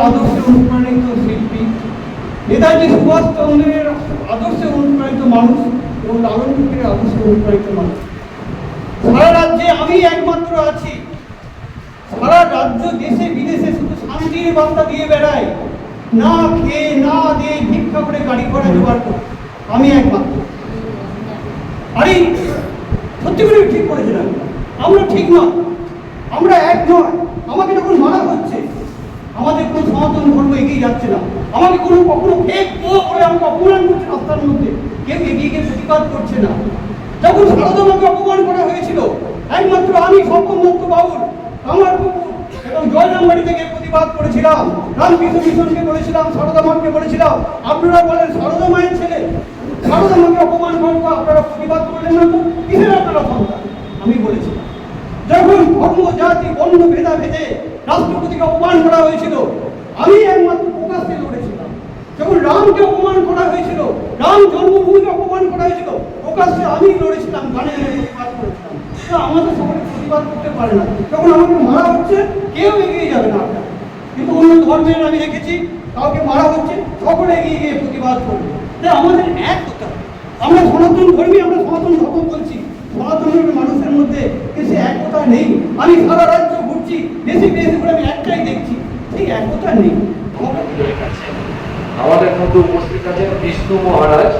আদর্শে অনুপ্রাণিত শিল্পী। নেতাজি সুভাষচন্দ্রের আদর্শে অনুপ্রাণিত মানুষ এবং লালন ফকিরের আদর্শে অনুপ্রাণিত মানুষ। সারা রাজ্যে আমি একমাত্র আছি। সারা রাজ্য দেশে বিদেশে শুধু শান্তির বার্তা দিয়ে বেড়ায়। না খেয়ে, না দিয়ে ভিক্ষা করে গাড়ি ঘোড়া জোগাড় করে। আমি একমাত্র। আরে, সত্যি করে ঠিক করেছিলাম আমরা ঠিক নয়। আমরা এক নয়। আমাকে যখন মারা হচ্ছে আমাদের কোনো সনাতন ধর্ম এগিয়ে যাচ্ছে না। আমাকে কোনো কখনো ফেক বলে আমাকে অপমান করছে রাস্তার মধ্যে। কেউ এগিয়ে গিয়ে প্রতিবাদ করছে না। যখন সারদামাকে অপমান করা হয়েছিল, একমাত্র আমি স্বপন দত্ত বাবুল আমার এবং জয়রামবাড়ি থেকে প্রতিবাদ করেছিলাম। রামকৃষ্ণ মিশনকে বলেছিলাম সারদা সারদামাকে বলেছিলাম, আপনারা বলেন সারদা মায়ের ছেলে। সারদা সারদামাকে অপমান করব আপনারা প্রতিবাদ করলেন না তো? কিসের আপনারা সন্তান আমি বলেছিলাম যখন ধর্ম, জাতি, বর্ণ ভেদা ভেদে রাষ্ট্রপতিকে অপমান করা হয়েছিল, আমি একমাত্র প্রকাশ্যে লড়েছিলাম। যখন রামকে অপমান করা হয়েছিল, রাম জন্মভূমিকে অপমান করা হয়েছিল, প্রকাশ্যে আমি লড়েছিলাম, গানে আমাদের সকলে প্রতিবাদ করতে পারে না। যখন আমাকে মারা হচ্ছে, কেউ এগিয়ে যাবে না। কিন্তু অন্য ধর্মের আমি দেখেছি, কাউকে মারা হচ্ছে, সকলে এগিয়ে গিয়ে প্রতিবাদ করবে। তাই আমাদের এক হবে আমরা সনাতন ধর্মী, আমরা সনাতন ধর্ম বলছি। সনাতন মানুষের মধ্যে কিছু একতা নেই। আমি সারা রাজ্য ঘুরছি, দেশে বিদেশে করে আমি একটাই দেখছি ঠিক একতা নেই। আমাদের মধ্যে উপস্থিত আছেন বিষ্ণু মহারাজ,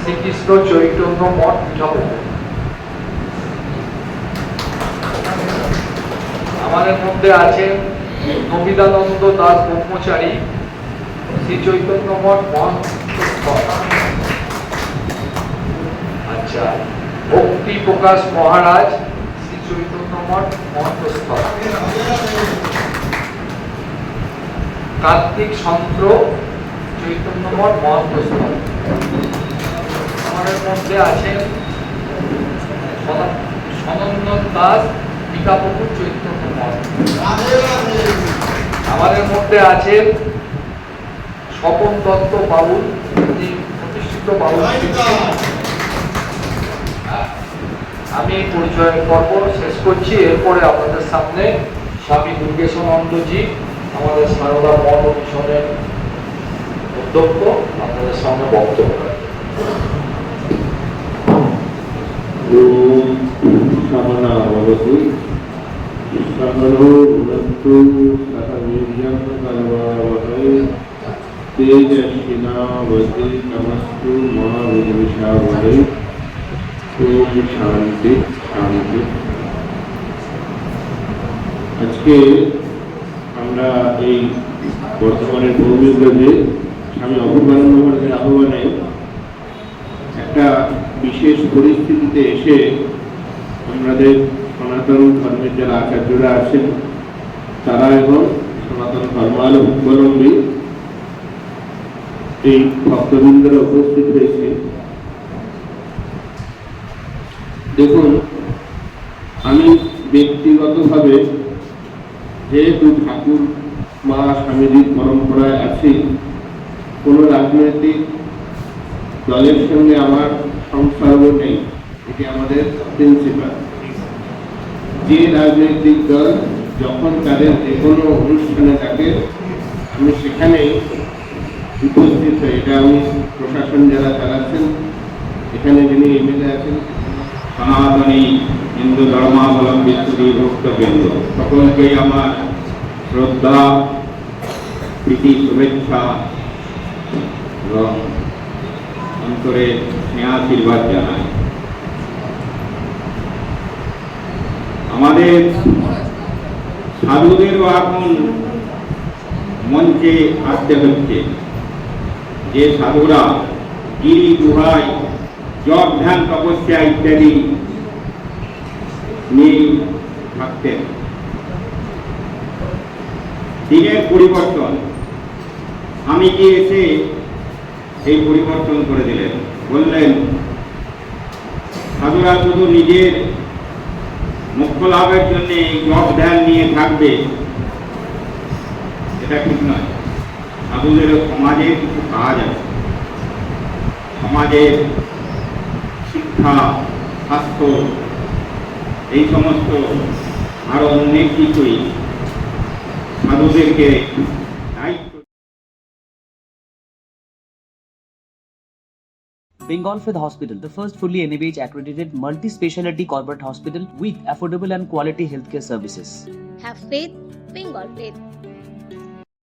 শ্রীকৃষ্ণ চৈতন্য মঠ পিঠাপতি আমাদের মধ্যে আছেন নবিদানন্দ দাস ব্রহ্মচারী, শ্রী চৈতন্য মঠ মঠ আচ্ছা। ভক্তি প্রকাশ মহারাজ, শ্রী চৈতন্য মঠ মঠস্থল কার্তিক চন্দ্র চৈতন্য মঠ মহাপ্রস্থল আমাদের মধ্যে আছেন সনন্দন দাস পিতাপুকুর চৈতন্য মঠ। আমাদের মধ্যে আছেন স্বপন দত্ত বাবুল প্রতিষ্ঠিত বাবুল আমি পরিচয় পর্ব শেষ করছি। এরপরে আপনাদের সামনে স্বামী দুর্গেশানন্দজি, আমাদের সারদা মঠ মিশনের অধ্যক্ষ, আপনাদের সামনে বক্তব্য কামনা ভবতু শান্তি শান্তি। আজকে আমরা এই বর্তমানের কর্মীদের স্বামী অপূর্বানন্দ আহ্বানে একটা বিশেষ পরিস্থিতিতে এসে আমাদের সনাতন ধর্মের যারা আচার্যরা আছেন, তারা এবং সনাতন ধর্মাবলম্বী এই ভক্তবৃন্দরা উপস্থিত হয়েছে। দেখুন, আমি ব্যক্তিগতভাবে যেহেতু ঠাকুর, মা, স্বামীজির পরম্পরায় আছি, কোনো রাজনৈতিক দলের সঙ্গে আমার সংসর্গ নেই, এটি আমাদের প্রিন্সিপাল যে রাজনৈতিক দল যখন তাদের যে কোনো অনুষ্ঠানে থাকে, আমি সেখানেই উপস্থিত হই। এটা আমি প্রশাসন যারা চালাচ্ছেন এখানে যিনি এমএলএ আছেন সনাতনী হিন্দু ধর্মাবলম্বী শ্রী ভক্তবৃন্দ সকলকেই আমার শ্রদ্ধা, প্রীতি, শুভেচ্ছা এবং অন্তরে স্নেহাশীর্বাদ জানাই। আমাদের সাধুদেরও এখন মঞ্চে আসতে হচ্ছে। যে সাধুরা গিরি গুহায় জপ ধ্যান তপস্যা ইত্যাদি নিয়ে থাকতেন। দিনের পরিবর্তন স্বামীজি এসে এই পরিবর্তন করে দিলেন? বললেন, সাধুরা শুধু নিজের মুখ্য লাভের জন্য এই জপ ধ্যান নিয়ে থাকবে, এটা ঠিক নয়। সাধুদের সমাজের কিছু কাজ আছে। সমাজের শিক্ষা স্বাস্থ্য এই সমস্ত আরও অনেক কিছুই সাধুদেরকে Bengal Fifth Hospital, the first fully NABH accredited multi speciality corporate hospital with affordable and quality healthcare services. Have faith, Bengal Faith.